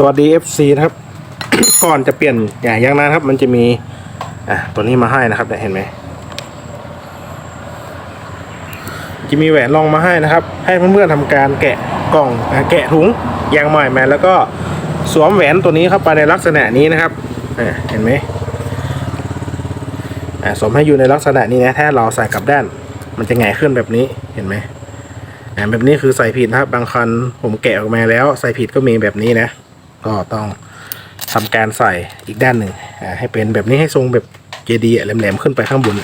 สวัสดี FC นะครับ ก่อนจะเปลี่ยนอย่างยางนั้นครับ มันจะมี อะตัวนี้มาให้นะครับเนี่ยเห็นไหมจะมีแหวนรองมาให้นะครับ ให้เพื่อนๆทำการแกะกล่องอแกะถุงยางใหม่มาแล้วก็สวมแหวนตัวนี้เข้าไปในลักษณะนี้นะครับอะเห็นไหมอะสวมให้อยู่ในลักษณะนี้นะถ้าเราใส่กลับด้าน มันจะไงายขึ้นแบบนี้เห็นไหมอ่าแบบนี้คือใส่ผิดนะครับ บางคันผมแกะออกมาแล้วใส่ผิดก็มีแบบนี้นะ ก็ต้องทำการใส่อีกด้านหนึ่งให้เป็นแบบนี้ให้ทรงแบบเจดีแหลมๆขึ้นไปข้างบน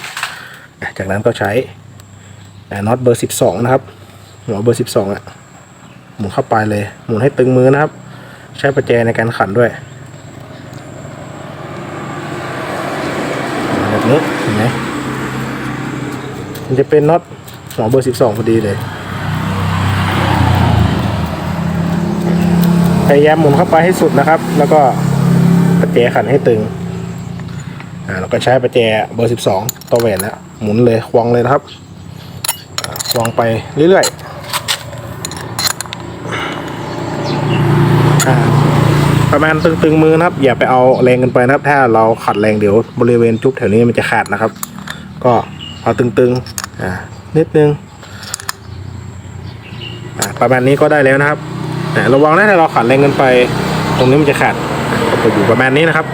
จากนั้นก็ใช้น็อตเบอร์สิบสองนะครับหัวเบอร์สิบสองอะหมุนเข้าไปเลย หมุนให้ตึงมือนะครับ ใช้ประแจในการขันด้วยแบบนี้เห็นไหมมันจะเป็นน็อตหัวเบอร์สิบสองพอดีเลย พยายามหมุนเข้าไปให้สุดนะครับ แล้วก็ประแจขันให้ตึงอ่าเราก็ใช้ประแจเบอร์ 12 ตัวแหวนแล้วหมุนเลยควงเลยนะครับอ่าควงไปเรื่อยๆอ่าประมาณตึงๆมือนะครับ อย่าไปเอาแรงกันไปนะครับ ถ้าเราขัดแรงเดี๋ยวบริเวณจุกแถวนี้มันจะขาดนะครับ ก็เอาตึงๆอ่านิดนึงอ่าประมาณนี้ก็ได้แล้วนะครับ ระวังนะถ้าเราขัดแรงเกินไป ตรงนี้มันจะขาดก็อยู่ประมาณนี้นะครับ